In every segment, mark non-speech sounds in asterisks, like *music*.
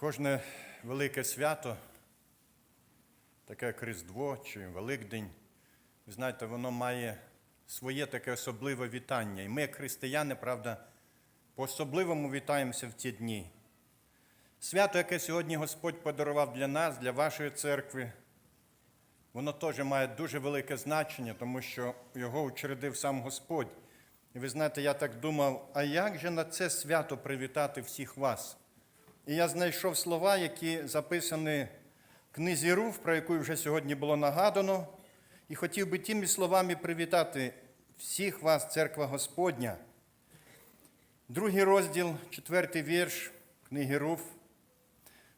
Кожне велике свято, таке як Різдво чи Великдень, знаєте, воно має своє таке особливе вітання. І ми, як християни, правда, по-особливому вітаємося в ті дні. Свято, яке сьогодні Господь подарував для нас, для вашої церкви, воно теж має дуже велике значення, тому що його учредив сам Господь. І ви знаєте, я так думав, а як же на це свято привітати всіх вас? І я знайшов слова, які записані в книзі Руф, про яку вже сьогодні було нагадано, і хотів би тими словами привітати всіх вас, церква Господня. Другий розділ, четвертий вірш книги Руф,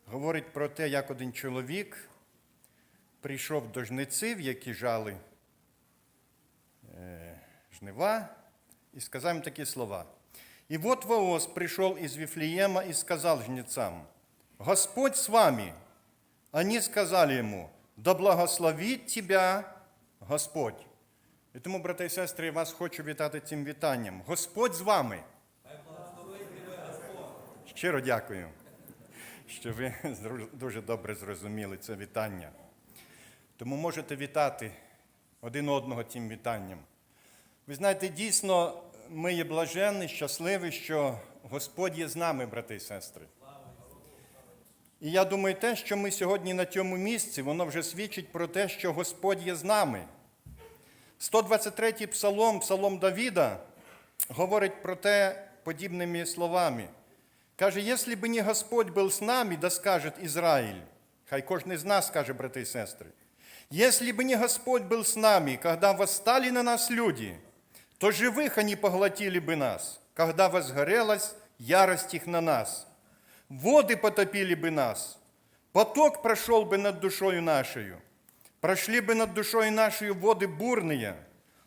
говорить про те, як один чоловік прийшов до жниців, які жали е, жнива, и сказал им такие слова. «И вот Воос пришел из Вифлеема и сказал жнецам, Господь с вами. Они сказали ему, да благословит тебя Господь. І тому, брати і сестри, я вас хочу вітати цим вітанням. Господь з вами. Щиро дякую, що ви *laughs* дуже добре зрозуміли це вітання. Тому можете вітати один одного цим вітанням. Ви знаєте, дійсно, ми є блаженні, щасливі, що Господь є з нами, брати і сестри. І я думаю, те, що ми сьогодні на цьому місці, воно вже свідчить про те, що Господь є з нами. 123-й псалом, псалом Давіда, говорить про те подібними словами. Каже, якщо б не Господь був з нами, да скаже Ізраїль, хай кожен з нас скаже, брати і сестри, если бы не Господь был с нами, когда восстали на нас люди, то живых они поглотили бы нас, когда возгорелась ярость их на нас. Воды потопили бы нас, поток прошел бы над душою нашою, прошли бы над душою нашей воды бурные.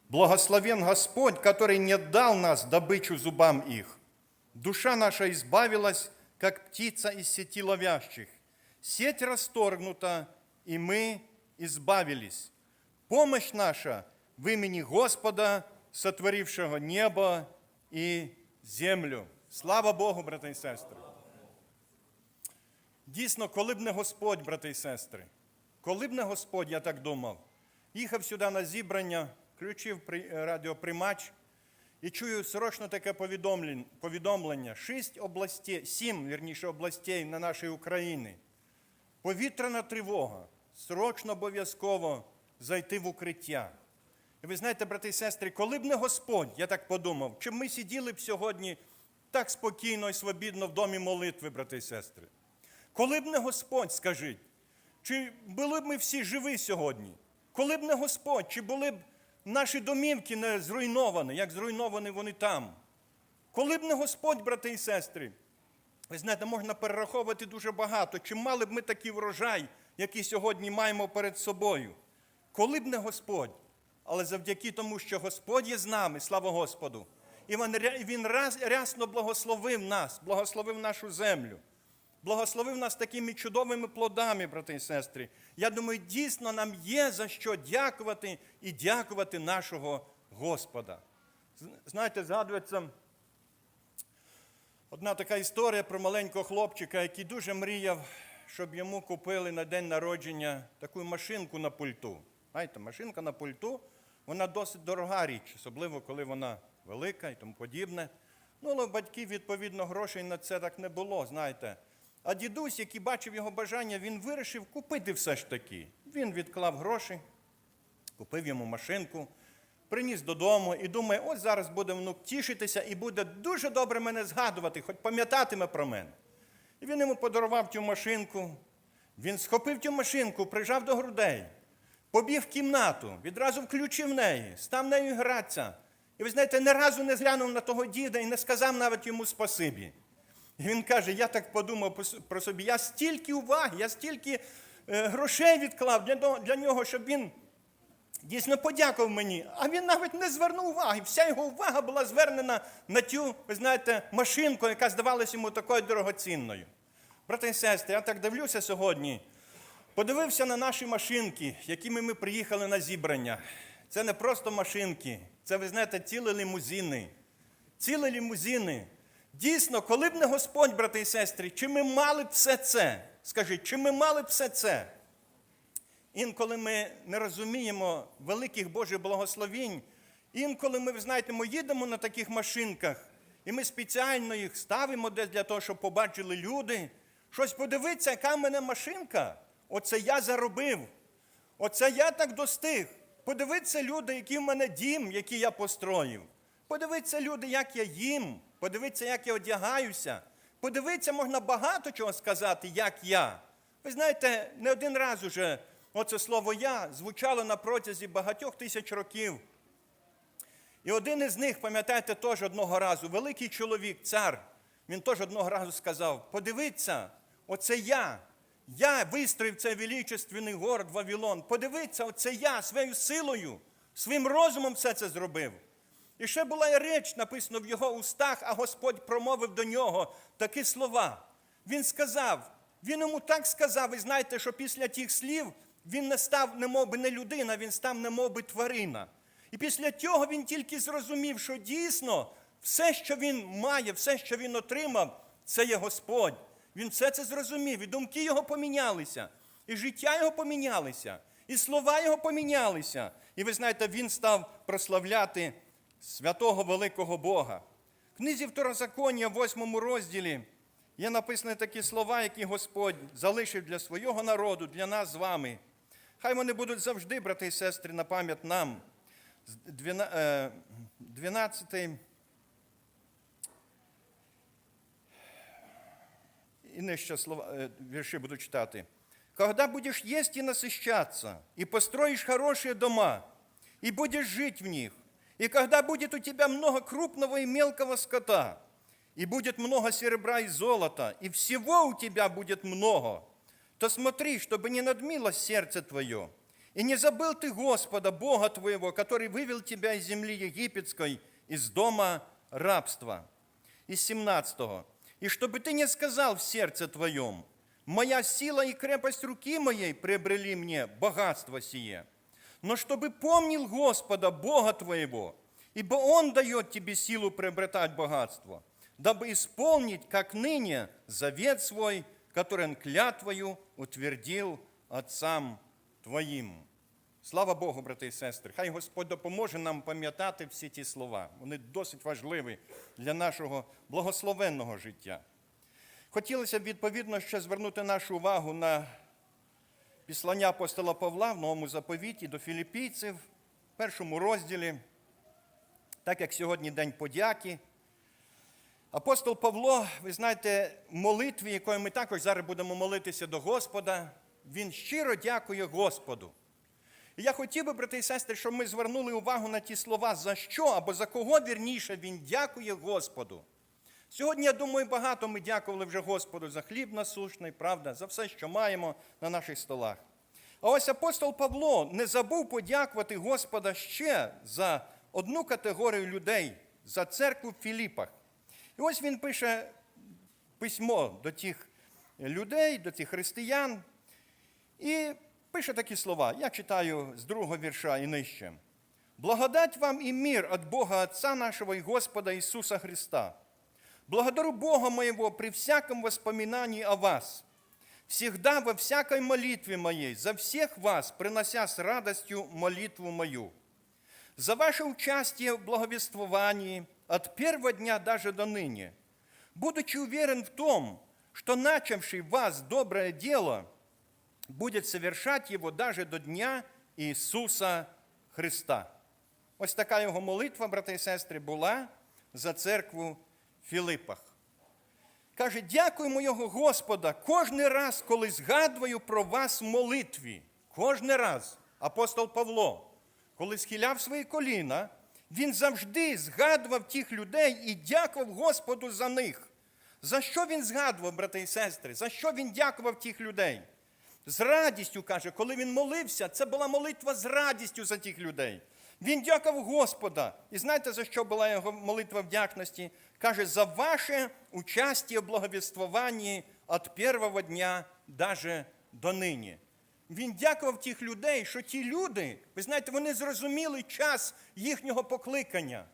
Благословен Господь, который не дал нас добычу зубам их. Душа наша избавилась, как птица из сети ловящих. Сеть расторгнута, и мы избавились. Помощь наша в имени Господа, сотворившего небо и землю. Слава Богу, брати і сестри. Дійсно, коли б не Господь, брати і сестри, коли б не Господь, я так думав, їхав сюди на зібрання, включив радіоприймач і чую срочно таке повідомлення. Шість областей, сім, вірніше, областей на нашій Україні. Повітряна тривога. Срочно обов'язково зайти в укриття. Ви знаєте, брати і сестри, коли б не Господь, я так подумав, чи ми сиділи б сьогодні так спокійно і свобідно в домі молитви, брати і сестри? Коли б не Господь, скажіть, чи були б ми всі живі сьогодні? Коли б не Господь, чи були б наші домівки не зруйновані, як зруйновані вони там? Коли б не Господь, брати і сестри, ви знаєте, можна перераховувати дуже багато. Чи мали б ми такий врожай, який сьогодні маємо перед собою? Коли б не Господь, але завдяки тому, що Господь є з нами, слава Господу, і Він, рясно благословив нас, благословив нашу землю, благословив нас такими чудовими плодами, брати і сестри. Я думаю, дійсно нам є за що дякувати і дякувати нашого Господа. Знаєте, згадується Одна така історія про маленького хлопчика, який дуже мріяв, щоб йому купили на день народження таку машинку на пульту. Знаєте, машинка на пульту, вона досить дорога річ, особливо коли вона велика і тому подібне. Ну, але в батьків, відповідно, грошей на це так не було, знаєте. А дідусь, який бачив його бажання, він вирішив купити все ж таки. Він відклав гроші, купив йому машинку, приніс додому і думає, ось зараз буде внук тішитися і буде дуже добре мене згадувати, хоч пам'ятатиме про мене. І він йому подарував цю машинку. Він схопив цю машинку, прижав до грудей, побіг в кімнату, відразу включив неї, став нею гратися. І ви знаєте, ні разу не зглянув на того діда і не сказав навіть йому спасибі. І він каже: я так подумав про собі, я стільки уваги, я стільки е, грошей відклав для нього, щоб він дійсно подякував мені. А він навіть не звернув уваги. Вся його увага була звернена на цю, ви знаєте, машинку, яка здавалася йому такою дорогоцінною. Брати і сестри, я так дивлюся сьогодні. Подивився на наші машинки, якими ми приїхали на зібрання. Це не просто машинки, це, ви знаєте, цілі лімузини. Цілі лімузини. Дійсно, коли б не Господь, брати і сестри, чи ми мали б все це? Скажіть, чи ми мали б все це? Інколи ми не розуміємо великих Божих благословінь, інколи ми, ви знаєте, ми їдемо на таких машинках, і ми спеціально їх ставимо десь для того, щоб побачили люди. Щось подивитися, яка в мене машинка. Оце я заробив. Оце я так достиг. Подивіться, люди, який в мене дім, який я построїв. Подивіться, люди, як я їм. Подивіться, як я одягаюся. Подивіться, можна багато чого сказати, як я. Ви знаєте, не один раз уже оце слово я звучало на протязі багатьох тисяч років. І один із них, пам'ятаєте, теж одного разу, великий чоловік, цар, він теж одного разу сказав: подивіться, оце я. Я вистроїв цей величественний город Вавилон. Подивіться, оце я своєю силою, своїм розумом все це зробив. І ще була і реч, написано в його устах, а Господь промовив до нього такі слова. Він сказав, він йому так сказав, ви знаєте, що після тих слів він не став немов би не людина, він став немов би тварина. І після цього він тільки зрозумів, що дійсно все, що він має, все, що він отримав, це є Господь. Він все це зрозумів, і думки його помінялися, і життя його помінялися, і слова його помінялися. І ви знаєте, він став прославляти святого великого Бога. В книзі Второзаконня, в восьмому розділі, є написані такі слова, які Господь залишив для свого народу, для нас з вами. Хай вони будуть завжди, брати і сестри, на пам'ять нам. З е, 12 и слова, верши буду читати. Когда будешь есть и насыщаться, и построишь хорошие дома, и будешь жить в них, и когда будет у тебя много крупного и мелкого скота, и будет много серебра и золота, и всего у тебя будет много, то смотри, чтобы не надмилось сердце твое, и не забыл ты Господа, Бога твоего, который вывел тебя из земли египетской, из дома рабства. Из 17. И чтобы ты не сказал в сердце твоем, моя сила и крепость руки моей приобрели мне богатство сие. Но чтобы помнил Господа, Бога твоего, ибо Он дает тебе силу приобретать богатство, дабы исполнить, как ныне, завет свой, который Он клятвою утвердил отцам твоїм. Слава Богу, брати і сестри. Хай Господь допоможе нам пам'ятати всі ті слова. Вони досить важливі для нашого благословенного життя. Хотілося б відповідно ще звернути нашу увагу на післання апостола Павла в новому заповіті до філіпійців, в першому розділі, так як сьогодні День подяки. Апостол Павло, ви знаєте, в молитві, якою ми також зараз будемо молитися до Господа, він щиро дякує Господу. І я хотів би, брати і сестри, щоб ми звернули увагу на ті слова, за що або за кого вірніше він дякує Господу. Сьогодні, я думаю, багато ми дякували вже Господу за хліб насущний, правда, за все, що маємо на наших столах. А ось апостол Павло не забув подякувати Господа ще за одну категорію людей, за церкву в Філіпах. І ось він пише письмо до тих людей, до тих християн, і пише такі слова. Я читаю з другого вірша і нижче. Благодать вам і мир от Бога Отца нашего и Господа Иисуса Христа. Благодарю Бога моего при всяком воспоминании о вас, всегда во всякой молитве моей, за всех вас, принося с радостью молитву мою, за ваше участие в благовествовании от первого дня даже до ныне, будучи уверен в том, что начавший в вас доброе дело будет совершать его даже до дня Ісуса Христа. Ось така його молитва, брати і сестри, була за церкву в Філипах. Каже, дякуємо його Господа кожен раз, коли згадую про вас в молитві. Кожен раз. Апостол Павло, коли схиляв свої коліна, він завжди згадував тих людей і дякував Господу за них. За що він згадував, брати і сестри? За що він дякував тих людей? З радістю каже, коли він молився, це була молитва з радістю за тих людей. Він дякував Господа. І знаєте, за що була його молитва вдячності? Каже, за ваше участие в благовествуванні від першого дня даже до нині. Він дякував тих людей, що ті люди, ви знаєте, вони зрозуміли час їхнього покликання.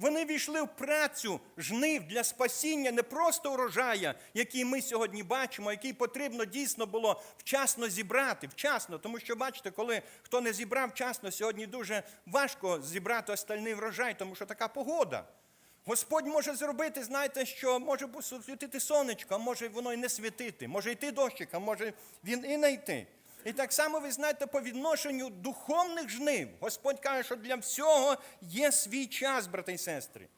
Вони війшли в працю жнив для спасіння не просто урожая, який ми сьогодні бачимо, який потрібно дійсно було вчасно зібрати, вчасно, тому що бачите, коли хто не зібрав вчасно, сьогодні дуже важко зібрати остальний врожай, тому що така погода. Господь може зробити, знаєте, що може світити сонечко, а може воно і не світити, може йти дощик, а може він і не йти. І так само ви знаєте, по відношенню духовних жнив. Господь каже, що для всього є свій час, брати і сестри.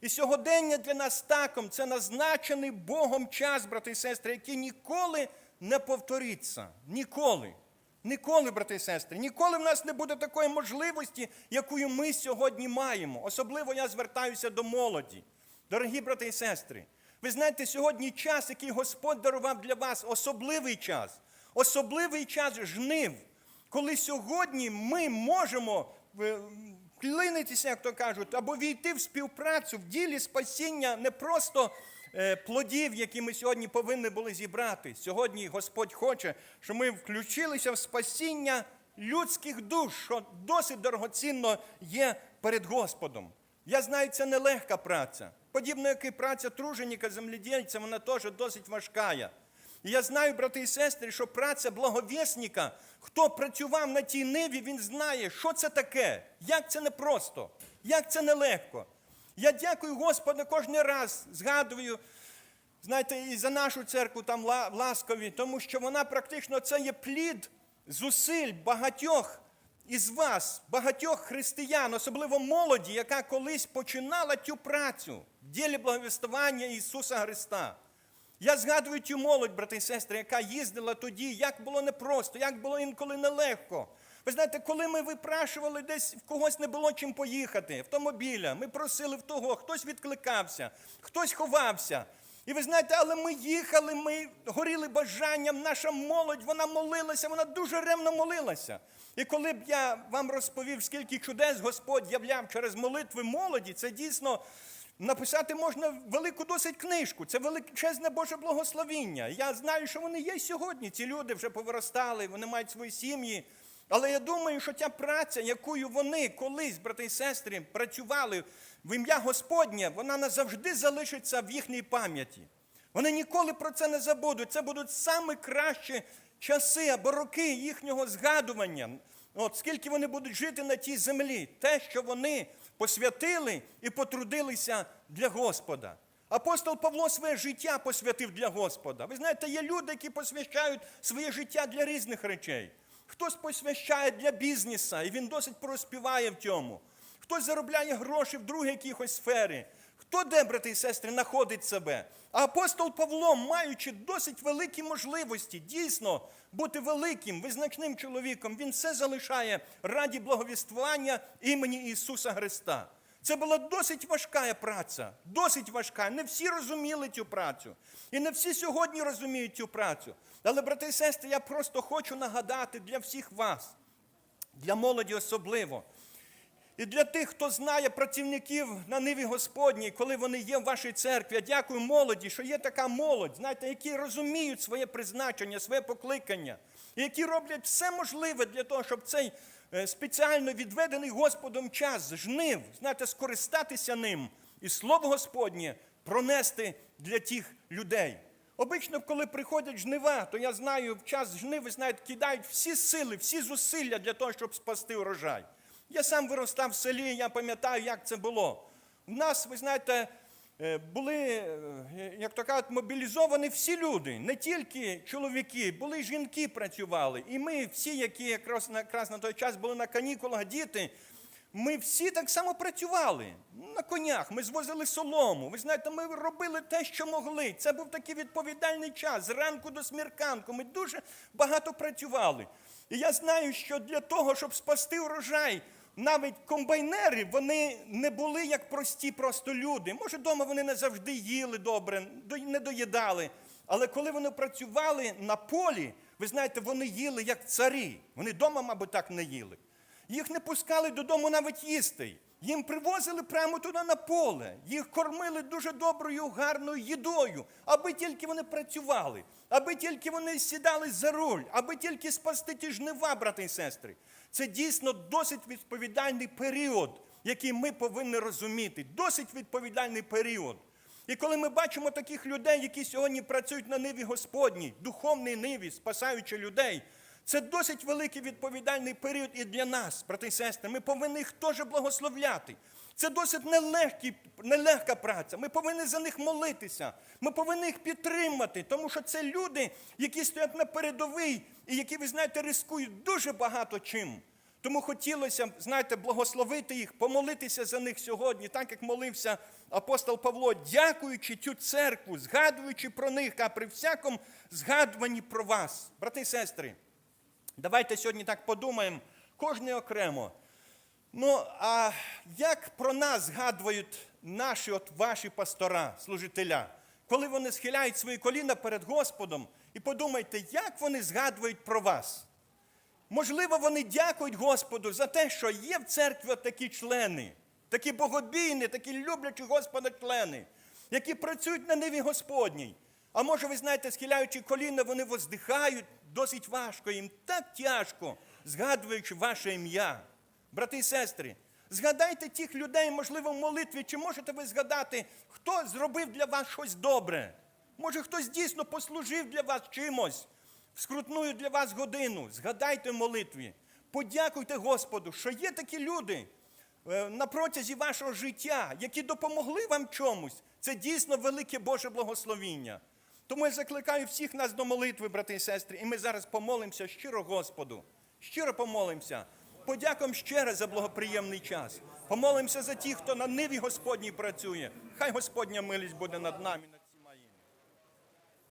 І сьогодення для нас таком це назначений Богом час, брати і сестри, який ніколи не повториться. Ніколи. Ніколи, брати і сестри, ніколи в нас не буде такої можливості, яку ми сьогодні маємо. Особливо я звертаюся до молоді. Дорогі брати і сестри, ви знаєте, сьогодні час, який Господь дарував для вас, особливий час, особливий час жнив, коли сьогодні ми можемо е, клинитися, як то кажуть, або війти в співпрацю в ділі спасіння не просто е, плодів, які ми сьогодні повинні були зібрати. Сьогодні Господь хоче, щоб ми включилися в спасіння людських душ, що досить дорогоцінно є перед Господом. Я знаю, це нелегка праця. Подібно як і праця труженіка, земледільця, вона теж досить важка. Я знаю, брати і сестри, що праця благовісника, хто працював на тій ниві, він знає, що це таке, як це непросто, як це нелегко. Я дякую Господу кожен раз, згадую, знаєте, і за нашу церкву там ла- ласкові, тому що вона практично це є плід зусиль багатьох із вас, багатьох християн, особливо молоді, яка колись починала цю працю в ділі благовістування Ісуса Христа. Я згадую ту молодь, брати і сестри, яка їздила тоді, як було непросто, як було інколи нелегко. Ви знаєте, коли ми випрашували десь в когось не було чим поїхати, автомобіля, ми просили в того, хтось відкликався, хтось ховався. І ви знаєте, але ми їхали, ми горіли бажанням, наша молодь, вона молилася, вона дуже ревно молилася. І коли б я вам розповів, скільки чудес Господь являв через молитви молоді, це дійсно Написати можна велику досить книжку. Це величезне Боже благословіння. Я знаю, що вони є сьогодні. Ці люди вже повиростали, вони мають свої сім'ї. Але я думаю, що ця праця, якою вони колись, брати і сестри, працювали в ім'я Господнє, вона назавжди залишиться в їхній пам'яті. Вони ніколи про це не забудуть. Це будуть саме кращі часи або роки їхнього згадування. От скільки вони будуть жити на тій землі, те, що вони посвятили і потрудилися для Господа. Апостол Павло своє життя посвятив для Господа. Ви знаєте, є люди, які посвящають своє життя для різних речей. Хтось посвящає для бізнеса, і він досить проспіває в цьому. Хтось заробляє гроші в другій якихось сфері. Хто де, брати і сестри, знаходить себе? А апостол Павло, маючи досить великі можливості, дійсно бути великим, визначним чоловіком, він все залишає раді благовіствування імені Ісуса Христа. Це була досить важка праця, досить важка. Не всі розуміли цю працю. І не всі сьогодні розуміють цю працю. Але, брати і сестри, я просто хочу нагадати для всіх вас, для молоді особливо. І для тих, хто знає працівників на ниві Господній, коли вони є в вашій церкві, я дякую молоді, що є така молодь, знаєте, які розуміють своє призначення, своє покликання, і які роблять все можливе для того, щоб цей е, спеціально відведений Господом час жнив, знаєте, скористатися ним і слово Господнє пронести для тих людей. Обично, коли приходять жнива, то я знаю, в час жнив, знаєте, кидають всі сили, всі зусилля для того, щоб спасти урожай. Я сам виростав в селі, я пам'ятаю, як це було. У нас, ви знаєте, е, були, е, як то кажуть, мобілізовані всі люди, не тільки чоловіки, були жінки працювали. І ми всі, які якраз якраз на той час були на канікулах, діти, ми всі так само працювали на конях. Ми звозили солому. Ви знаєте, ми робили те, що могли. Це був такий відповідальний час. Зранку до смірканку. Ми дуже багато працювали. І я знаю, що для того, щоб спасти урожай, навіть комбайнери вони не були як прості просто люди. Може, вдома вони не завжди їли добре, до- не доїдали. Але коли вони працювали на полі, ви знаєте, вони їли як царі. Вони вдома, мабуть, так не їли. Їх не пускали додому навіть їсти. Їм привозили прямо туди на поле. Їх кормили дуже доброю, гарною їдою, аби тільки вони працювали, аби тільки вони сідали за руль, аби тільки спасти ті жнива, брати і сестри. Це дійсно досить відповідальний період який ми повинні розуміти. Досить відповідальний період. І коли ми бачимо таких людей, які сьогодні працюють на ниві Господній, духовній ниві, спасаючи людей, це досить великий відповідальний період і для нас, брати і сестри. Ми повинні їх теж благословляти. Це досить нелегкі, нелегка праця. Ми повинні за них молитися. Ми повинні їх підтримати, тому що це люди, які стоять на передовій і які, ви знаєте, рискують дуже багато чим. Тому хотілося, знаєте, благословити їх, помолитися за них сьогодні, так як молився апостол Павло, дякуючи цю церкву, згадуючи про них, а при всякому згадуванні про вас. Брати і сестри, давайте сьогодні так подумаємо, кожен окремо. Ну, а як про нас згадують наші от ваші пастора, служителя, коли вони схиляють свої коліна перед Господом, і подумайте, як вони згадують про вас? Можливо, вони дякують Господу за те, що є в церкві такі члени, такі богобійні, такі люблячі Господа члени, які працюють на ниві Господній. А може, ви знаєте, схиляючи коліна, вони воздихають досить важко, їм так тяжко, згадуючи ваше ім'я. Брати і сестри, згадайте тих людей, можливо, в молитві, чи можете ви згадати, хто зробив для вас щось добре? Може, хтось дійсно послужив для вас чимось, в скрутную для вас годину. Згадайте в молитві. Подякуйте Господу, що є такі люди е, на протязі вашого життя, які допомогли вам чомусь. Це дійсно велике Боже благословіння. Тому я закликаю всіх нас до молитви, брати і сестри, і ми зараз помолимося щиро Господу. Щиро помолимося. Подякуємо ще раз за благоприємний час. Помолимося за тих, хто на ниві Господній працює. Хай Господня милість буде над нами.